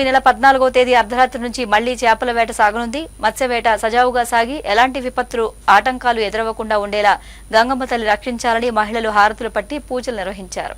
ఈ నెల పద్నాలుగో తేదీ అర్ధరాత్రి నుంచి మళ్ళీ చేపల వేట సాగనుంది. మత్స్యవేట సజావుగా సాగి ఎలాంటి విపత్తులు ఆటంకాలు ఎదురవ్వకుండా ఉండేలా గంగమ్మ తల్లి రక్షించాలని మహిళలు హారతులు పట్టి పూజలు నిర్వహించారు.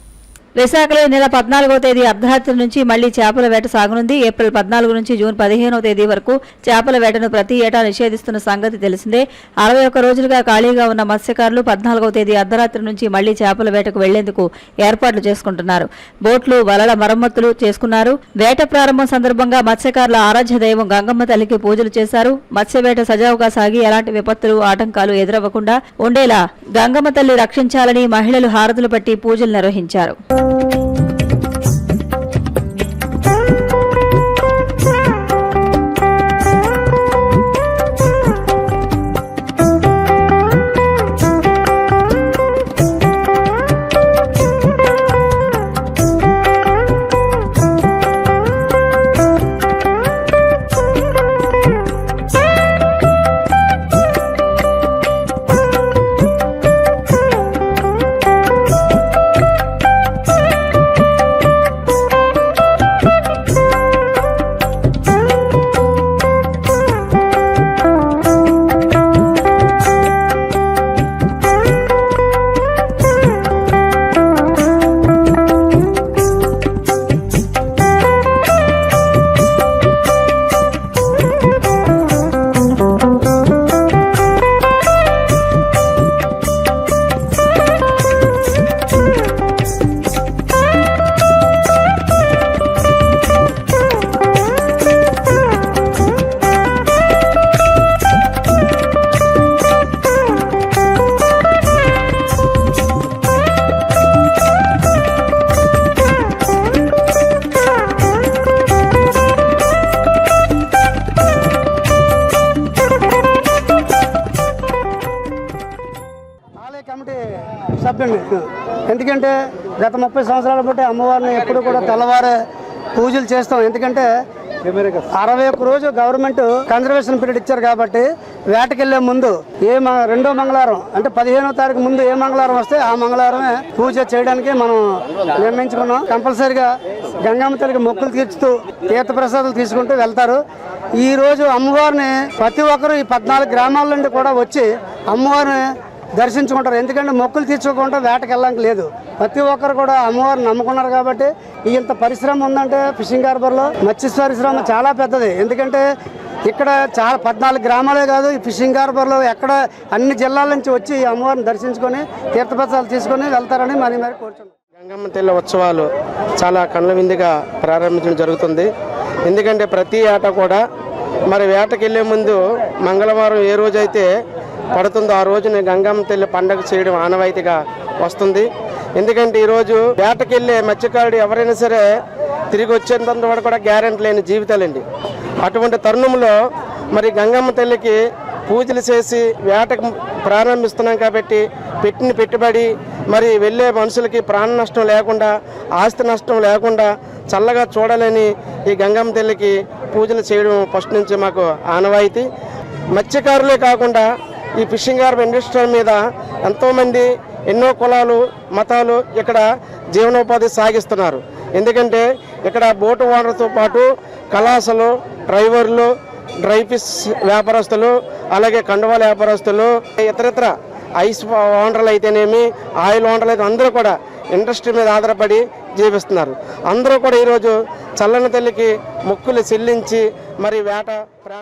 విశాఖలో ఈ నెల పద్నాలుగో తేదీ అర్ధరాత్రి నుంచి మళ్ళీ చేపల వేట సాగనుంది. ఏప్రిల్ పద్నాలుగు నుంచి జూన్ పదిహేనో తేదీ వరకు చేపల వేటను ప్రతి ఏటా నిషేధిస్తున్న సంగతి తెలిసిందే. అరవై ఒక్క రోజులుగా ఖాళీగా ఉన్న మత్స్యకారులు పద్నాలుగో తేదీ అర్ధరాత్రి నుంచి మళ్ళీ చేపల వేటకు వెళ్ళేందుకు ఏర్పాట్లు చేసుకుంటున్నారు. బోట్లు వలల మరమ్మతులు చేసుకున్నారు. వేట ప్రారంభం సందర్భంగా మత్స్యకారుల ఆరాధ్య దైవం గంగమ్మ తల్లికి పూజలు చేశారు. మత్స్యవేట సజావుగా సాగి ఎలాంటి విపత్తులు ఆటంకాలు ఎదురవ్వకుండా ఉండేలా గంగమ్మ తల్లి రక్షించాలని మహిళలు హారతులు పట్టి పూజలు నిర్వహించారు. Thank you. చెప్పండి ఎందుకంటే గత ముప్పై సంవత్సరాల బట్టి అమ్మవారిని ఎప్పుడు కూడా తెల్లవారే పూజలు చేస్తాం. ఎందుకంటే అరవై ఒక్క రోజు గవర్నమెంట్ కన్జర్వేషన్ పీరియడ్ ఇచ్చారు కాబట్టి వేటకెళ్ళే ముందు ఏ మ- రెండో మంగళవారం అంటే పదిహేనో తారీఖు ముందు ఏ మంగళవారం వస్తే ఆ మంగళవారమే పూజ చేయడానికి మనం నిర్ణయించుకున్నాం కంపల్సరిగా గంగమ్మ తల్లికి మొక్కులు తీర్చుతూ తీర్థ ప్రసాదాలు తీసుకుంటూ వెళ్తారు. ఈ రోజు అమ్మవారిని ప్రతి ఒక్కరు ఈ పద్నాలుగు గ్రామాల నుండి కూడా వచ్చి అమ్మవారిని దర్శించుకుంటారు. ఎందుకంటే మొక్కులు తీర్చుకోకుండా వేటకి వెళ్ళడానికి లేదు. ప్రతి ఒక్కరు కూడా అమ్మవారిని నమ్ముకున్నారు కాబట్టి ఇంత పరిశ్రమ ఉందంటే ఫిషింగ్ హార్బర్లో మత్స్య పరిశ్రమ చాలా పెద్దది. ఎందుకంటే ఇక్కడ చాలా పద్నాలుగు గ్రామాలే కాదు ఈ ఫిషింగ్ హార్బర్లో ఎక్కడ అన్ని జిల్లాల నుంచి వచ్చి ఈ అమ్మవారిని దర్శించుకొని తీర్థపత్రాలు తీసుకొని వెళ్తారని మరి మరి కోరుచున్నాం. గంగమ్మ తెల్ల ఉత్సవాలు చాలా కళ్ళ విందుగా ప్రారంభించడం జరుగుతుంది. ఎందుకంటే ప్రతి ఆట కూడా మరి వేటకెళ్ళే ముందు మంగళవారం ఏ రోజైతే పడుతుందో. ఆ రోజున గంగమ్మ తల్లి పండగ చేయడం ఆనవాయితీగా వస్తుంది. ఎందుకంటే ఈరోజు వేటకెళ్ళే మత్స్యకారుడు ఎవరైనా సరే తిరిగి వచ్చేంత వరకు కూడా గ్యారెంటీ లేని జీవితాలండి. అటువంటి తరుణంలో మరి గంగమ్మ తల్లికి పూజలు చేసి వేటకు ప్రారంభిస్తున్నాం కాబట్టి పెట్టిన పెట్టుబడి మరి వెళ్ళే మనుషులకి ప్రాణ నష్టం లేకుండా ఆస్తి నష్టం లేకుండా చల్లగా చూడాలని ఈ గంగమ్మ తల్లికి పూజలు చేయడం ఫస్ట్ నుంచి మాకు ఆనవాయితీ. మత్స్యకారులే కాకుండా ఈ ఫిషింగ్ హార్బర్ ఇండస్ట్రీ మీద ఎంతోమంది ఎన్నో కులాలు మతాలు ఇక్కడ జీవనోపాధి సాగిస్తున్నారు. ఎందుకంటే ఇక్కడ బోటు ఓనర్తో పాటు కళాశాలు డ్రైవర్లు డ్రై ఫిష్ వ్యాపారస్తులు అలాగే కండువాల వ్యాపారస్తులు ఇతరితర ఐస్ ఓనర్లు అయితేనేమి ఆయిల్ ఓనర్లు అయితే అందరూ కూడా ఇండస్ట్రీ మీద ఆధారపడి జీవిస్తున్నారు. అందరూ కూడా ఈరోజు చల్లని తల్లికి మొక్కులు చెల్లించి మరి వేట ప్రా